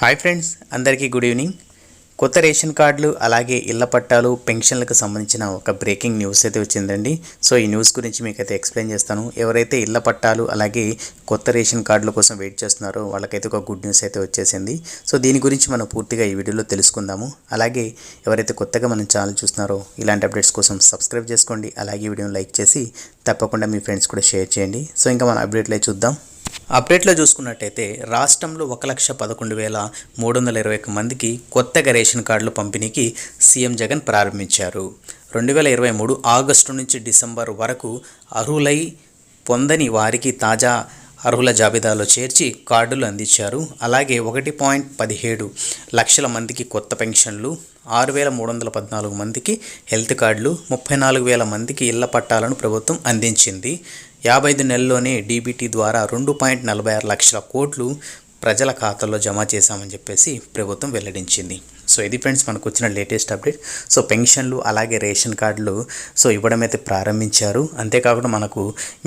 Hi friends అందరికీ good evening. కొత్త ration కార్డులు అలాగే ఇళ్ళ పట్టాలు పెన్షన్లకు సంబంధించిన ఒక బ్రేకింగ్ న్యూస్ అయితే వచ్చిందండి. సో ఈ న్యూస్ గురించి మీకు అయితే ఎక్స్ప్లెయిన్ చేస్తాను. ఎవరైతే ఇళ్ళ పట్టాలు అలాగే కొత్త రేషన్ కార్డుల కోసం వెయిట్ చేస్తున్నారో వాళ్ళకైతే ఒక గుడ్ న్యూస్ అయితే వచ్చేసింది. సో దీని గురించి మనం పూర్తిగా ఈ వీడియోలో తెలుసుకుందాము. అలాగే ఎవరైతే కొత్తగా మనం ఛానల్ చూస్తున్నారో ఇలాంటి అప్డేట్స్ కోసం సబ్స్క్రైబ్ చేసుకోండి. అలాగే వీడియోని లైక్ చేసి తప్పకుండా మీ ఫ్రెండ్స్ కూడా షేర్ చేయండి. సో ఇంకా మన అప్డేట్లో చూద్దాం. అప్డేట్లో చూసుకున్నట్టయితే రాష్ట్రంలో ఒక లక్ష పదకొండు వేల మూడు వందల ఇరవై ఒక్క మందికి కొత్తగా రేషన్ కార్డులు పంపిణీకి సీఎం జగన్ ప్రారంభించారు. రెండు వేల ఇరవై మూడు ఆగస్టు నుంచి డిసెంబర్ వరకు అర్హులై పొందని వారికి తాజా అర్హుల జాబితాలో చేర్చి కార్డులు అందించారు. అలాగే ఒకటి పాయింట్ పదిహేడు లక్షల మందికి కొత్త పెన్షన్లు ఆరు వేల మూడు వందల పద్నాలుగు మందికి హెల్త్ కార్డులు ముప్పై నాలుగు వేల మందికి ఇళ్ళ పట్టాలను ప్రభుత్వం అందించింది. యాభై ఐదు నెలల్లోనే డీబీటీ ద్వారా రెండు పాయింట్ నలభై ఆరు లక్షల కోట్లు ప్రజల ఖాతాల్లో జమ చేశామని చెప్పేసి ప్రభుత్వం వెల్లడించింది. సో ఇది ఫ్రెండ్స్ మనకు వచ్చిన లేటెస్ట్ అప్డేట్. సో పెన్షన్లు అలాగే రేషన్ కార్డులు సో ఇవ్వడం అయితే ప్రారంభించారు. అంతేకాకుండా మనకు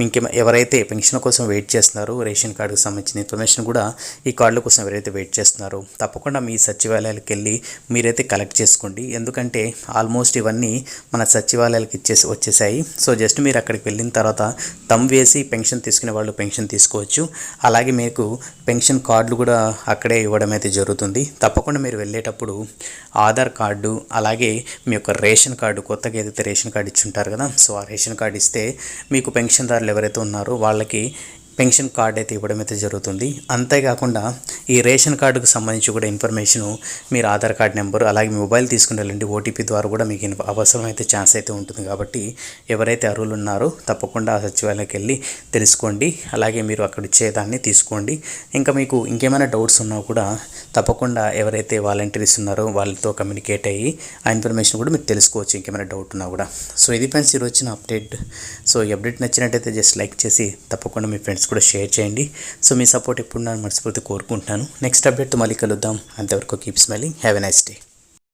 ఇంకే ఎవరైతే పెన్షన్ కోసం వెయిట్ చేస్తున్నారో రేషన్ కార్డుకు సంబంధించిన ఇన్ఫర్మేషన్ కూడా ఈ కార్డుల కోసం ఎవరైతే వెయిట్ చేస్తున్నారో తప్పకుండా మీ సచివాలయాలకు వెళ్ళి మీరైతే కలెక్ట్ చేసుకోండి. ఎందుకంటే ఆల్మోస్ట్ ఇవన్నీ మన సచివాలయాలకు ఇచ్చేసి వచ్చేసాయి. సో జస్ట్ మీరు అక్కడికి వెళ్ళిన తర్వాత తమ్ వేసి పెన్షన్ తీసుకునే వాళ్ళు పెన్షన్ తీసుకోవచ్చు. అలాగే మీకు పెన్షన్ కార్డులు కూడా అక్కడే ఇవ్వడం అయితే జరుగుతుంది. తప్పకుండా మీరు వెళ్ళేటప్పుడు ఆధార్ కార్డు అలాగే మీ యొక్క రేషన్ కార్డు కొత్తగా ఏదైతే రేషన్ కార్డు ఇచ్చి ఉంటారు కదా సో ఆ రేషన్ కార్డు ఇస్తే మీకు పెన్షన్దారులు ఎవరైతే ఉన్నారో వాళ్ళకి పెన్షన్ కార్డ్ అయితే ఇవ్వడం అయితే జరుగుతుంది. అంతేకాకుండా ఈ రేషన్ కార్డుకు సంబంధించి కూడా ఇన్ఫర్మేషను మీరు ఆధార్ కార్డ్ నెంబర్ అలాగే మీ మొబైల్ తీసుకుని వెళ్ళండి ఓటీపీ ద్వారా కూడా మీకు అవసరమైతే ఛాన్స్ అయితే ఉంటుంది. కాబట్టి ఎవరైతే అర్హులు ఉన్నారో తప్పకుండా ఆ సచివాలయకి వెళ్ళి తెలుసుకోండి. అలాగే మీరు అక్కడ ఇచ్చేదాన్ని తీసుకోండి. ఇంకా మీకు ఇంకేమైనా డౌట్స్ ఉన్నా కూడా తప్పకుండా ఎవరైతే వాలంటీర్స్ ఉన్నారో వాళ్ళతో కమ్యూనికేట్ అయ్యి ఆ ఇన్ఫర్మేషన్ కూడా మీరు తెలుసుకోవచ్చు. ఇంకేమైనా డౌట్ ఉన్నా కూడా. సో ఇది ఫ్రెండ్స్ ఈరోజు వచ్చిన అప్డేట్ సో ఈ అప్డేట్ నచ్చినట్టయితే జస్ట్ లైక్ చేసి తప్పకుండా మీ ఫ్రెండ్స్ కూడా షేర్ చేయండి. సో మీ సపోర్ట్ ఎప్పుడు నా మనస్ఫూర్తి కోరుకుంటున్నాను. నెక్స్ట్ అప్డేట్తో మళ్ళీ కలుద్దాం. అంతవరకు keep smiling have a nice day